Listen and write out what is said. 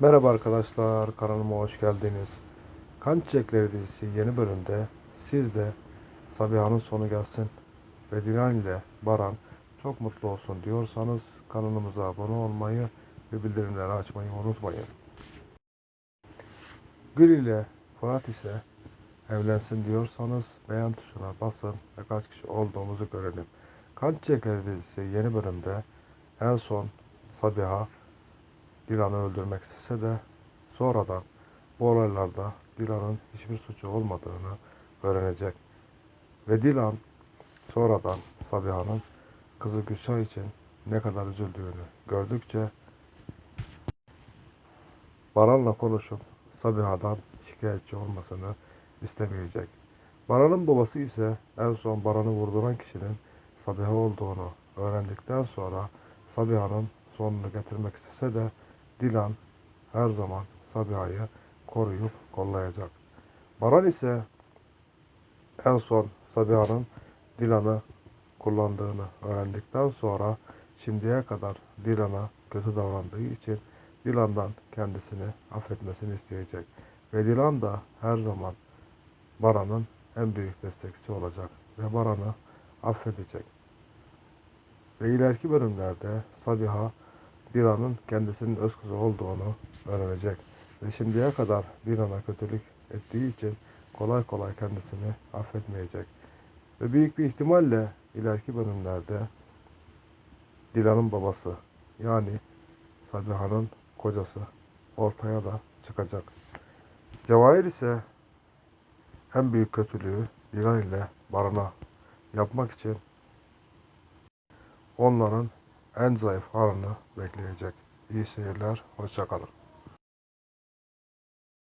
Merhaba arkadaşlar, kanalıma hoş geldiniz. Kan Çiçekleri dizisi yeni bölümde siz de Sabiha'nın sonu gelsin ve Dilan ile Baran çok mutlu olsun diyorsanız kanalımıza abone olmayı ve bildirimleri açmayı unutmayın. Gül ile Fırat ise evlensin diyorsanız beğen tuşuna basın ve kaç kişi olduğumuzu görelim. Kan Çiçekleri dizisi yeni bölümde en son Sabiha Dilan'ı öldürmek istese de sonradan bu olaylarda Dilan'ın hiçbir suçu olmadığını öğrenecek. Ve Dilan sonradan Sabiha'nın kızı Gülşah için ne kadar üzüldüğünü gördükçe Baran'la konuşup Sabiha'dan şikayetçi olmasını istemeyecek. Baran'ın babası ise en son Baran'ı vurduran kişinin Sabiha olduğunu öğrendikten sonra Sabiha'nın sonunu getirmek istese de Dilan her zaman Sabiha'yı koruyup kollayacak. Baran ise en son Sabiha'nın Dilan'ı kullandığını öğrendikten sonra şimdiye kadar Dilan'a kötü davrandığı için Dilan'dan kendisini affetmesini isteyecek. Ve Dilan da her zaman Baran'ın en büyük destekçisi olacak ve Baran'ı affedecek. Ve ileriki bölümlerde Sabiha Dilan'ın kendisinin öz kızı olduğunu öğrenecek. Ve şimdiye kadar Dilan'a kötülük ettiği için kolay kolay kendisini affetmeyecek. Ve büyük bir ihtimalle ileriki bölümlerde Dilan'ın babası yani Sabiha'nın kocası ortaya da çıkacak. Cevahir ise en büyük kötülüğü Dilan ile Baran'a yapmak için onların en zayıf halini bekleyecek. İyi seyirler, hoşçakalın.